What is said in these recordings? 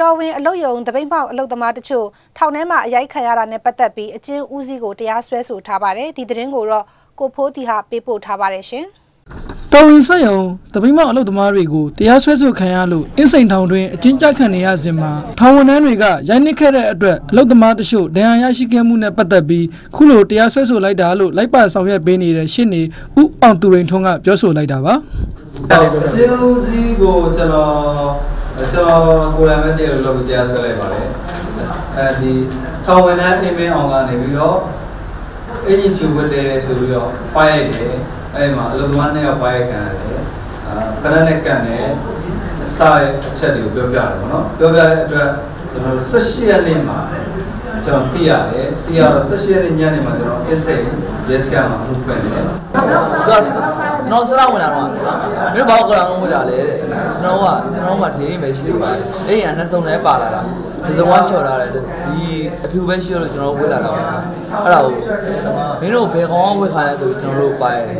တော်ဝင်အလုတ်ယုံတပိတ်ပေါက်အလုတ်သမားတချို့ထောင်ထဲမှာအရိုက်ခံရတာနဲ့ပတ်သက်ပြီးအကျဉ်းဦးစီးကိုတရားစွဲဆိုထားပါတယ်ဒီသတင်းကိုတော့ကိုဖိုးတီဟာပေးပို့ထားပါတယ်ရှင်တော်ဝင်ဆက်ယုံတပိမောက်အလုပ်သမားတွေကိုတရားစွဲဆိုခံရလို့အင်းစိန်ထောင်တွင်အကျဉ်းချခံနေရစဉ်မှာထောင်ဝန်ထမ်းတွေကရိုက်နစ်ခဲ့တဲ့အတွက်အလုပ်သမားတချို့ဒဏ်ရာရရှိခဲ့မှုနဲ့ပတ်သက်ပြီးခုလိုတရားစွဲဆိုလိုက်တာလို့လိုက်ပါဆောင်ရွက်ပေးနေတဲ့ရှင်းနေဦးအောင်သူရင်ထွန်းကပြောဆိုလိုက်တာပါအချင်းဦးစီးကိုကျွန်တော် ကျွန်တော်ကိုယ်တိုင်ပဲတည်လို့လုပ်ပြီးတရားဆွဲလိုက်ပါတယ်အဲဒီထောင်ဝင်တဲ့အိမ်မင်းအောင်ကနေပြီးတော့အင်ဂျင်ဖြူဝတ်တယ်ဆိုပြီးတော့ဖိုင်ရိုက်တယ်အဲဒီမှာအလုပ်သမားနှစ်ယောက်ဖိုင်ရိုက်ခံရတယ်အာခဏနဲ့ကန်တယ်စားတဲ့အချက်တွေကိုပြောပြတယ်ပေါ့နော်ပြောပြတဲ့အတွက်ကျွန်တော်18ရက်နေ့မှာ ကျွန်တော်သိရတယ်သိရတော့18ရက်နေ့ညနေမှာကျွန်တော် essay yes ကမှာမှုဖွင့်တယ်သူကကျွန်တော်ဆက်လာဝင်လာတော့မင်းဘာကောင်းအောင်ဝင်လာလဲတဲ့ကျွန်တော်ကကျွန်တော်မှဒိန်းပဲရှိလို့ပါတယ်အဲ့ရနှစ်စုံလဲပါလာတာဒီစုံကချော်လာတယ်ဒီအဖြူပဲရှိလို့ကျွန်တော်ဝင်လာတာပါအဲ့ဒါကိုမင်းတို့ဘယ်ကောင်ဝင်ခါလဲဆိုကျွန်တော်တို့ပါရတယ်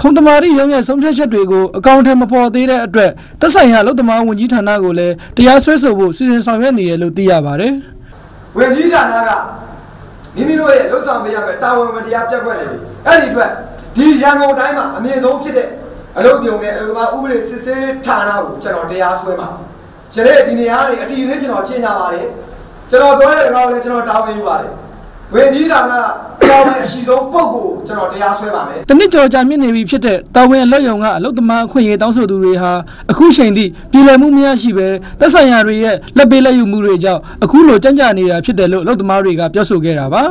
ခုံတမာရီရုံးရဲ့ဆုံးဖြတ်ချက်တွေကိုအကောင့်ထဲမပေါ်သေးတဲ့အတွက်သက်ဆိုင်ရာအလုပ်သမားဝန်ကြီးဌာနကိုလည်းတရားစွဲဆိုဖို့စီစဉ်ဆောင်ရွက်နေရလို့သိရပါတယ် ဝင်ကြီးဌာနကမိမိတို့ရဲ့လှုပ်ဆောင်ပေးရမယ်တာဝန်မတရားပြက်ကွက်နေပြီအဲ့ဒီအတွက်ဒီရန်ကုန်တိုင်းမှာအမြင့်ဆုံးဖြစ်တဲ့အလုပ်ပြုံနဲ့အလုပ်သမားဥပဒေစစ်ဆေးဌာနကိုကျွန်တော်တရားစွဲမှာယနေ့ဒီနေရာကနေအတီးလေးကျွန်တော်ကျင်းကြပါတယ်ကျွန်တော်ပြောတဲ့ကောင်လည်းကျွန်တော်တာဝန်ယူပါတယ်ဝင်ကြီးဌာနက တာဝန်အရှိဆုံးပုဂ္ဂိုလ်ကိုကျွန်တော်တရားစွဲပါမယ်တနစ်ကျော်ကြာမြင့်နေပြီဖြစ်တဲ့တာဝန်အလုပ်ယုံကအလုပ်သမားအခွင့်အရေးတောင်းဆိုသူတွေဟာအခုချိန်ထိပြည်လည်မှုမရရှိပဲသက်ဆိုင်ရာတွေရဲ့လက်ပေးလက်ယူမှုတွေကြောင့်အခုလိုကြံ့ကြာနေတာဖြစ်တယ်လို့အလုပ်သမားတွေကပြောဆိုခဲ့တာပါ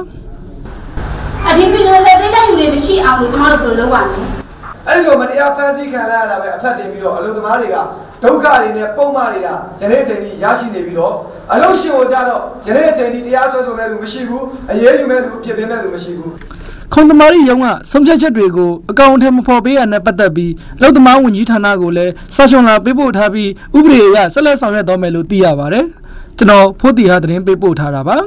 အဒီပီလိုလည်းပေးတဲ့ယူတွေမရှိအောင်လို့ကျမတို့ဘယ်လိုလုပ်ရမလဲအဲ့ဒီလိုမတရားဖန်ဆီးခံရတာပဲအဖက်တင်ပြီးတော့အလုပ်သမားတွေက ဒုက္ခတွေနဲ့ပုံမှန်တွေကယနေ့အချိန်ကြီးရရှိနေပြီးတော့အလုပ်ရှင်ကိုကြတော့ယနေ့အချိန်ကြီးတရားစွဲဆိုမဲ့လူမရှိဘူးအရေးယူမဲ့လူဖြစ်ပြမဲ့လူမရှိဘူးခုံတမာရီရုံးကဆုံးဖြတ်ချက်တွေကိုအကောင့်ထဲမဖော်ပေးရတဲ့ပတ်သက်ပြီးအလုပ်သမားဝန်ကြီးဌာနကိုလည်းစာချုပ်လာပေးပို့ထားပြီးဥပဒေအရဆက်လက်ဆောင်ရွက်သွားမယ်လို့သိရပါတယ်ကျွန်တော်ဖိုးတီဟာသတင်းပေးပို့ထားတာပါ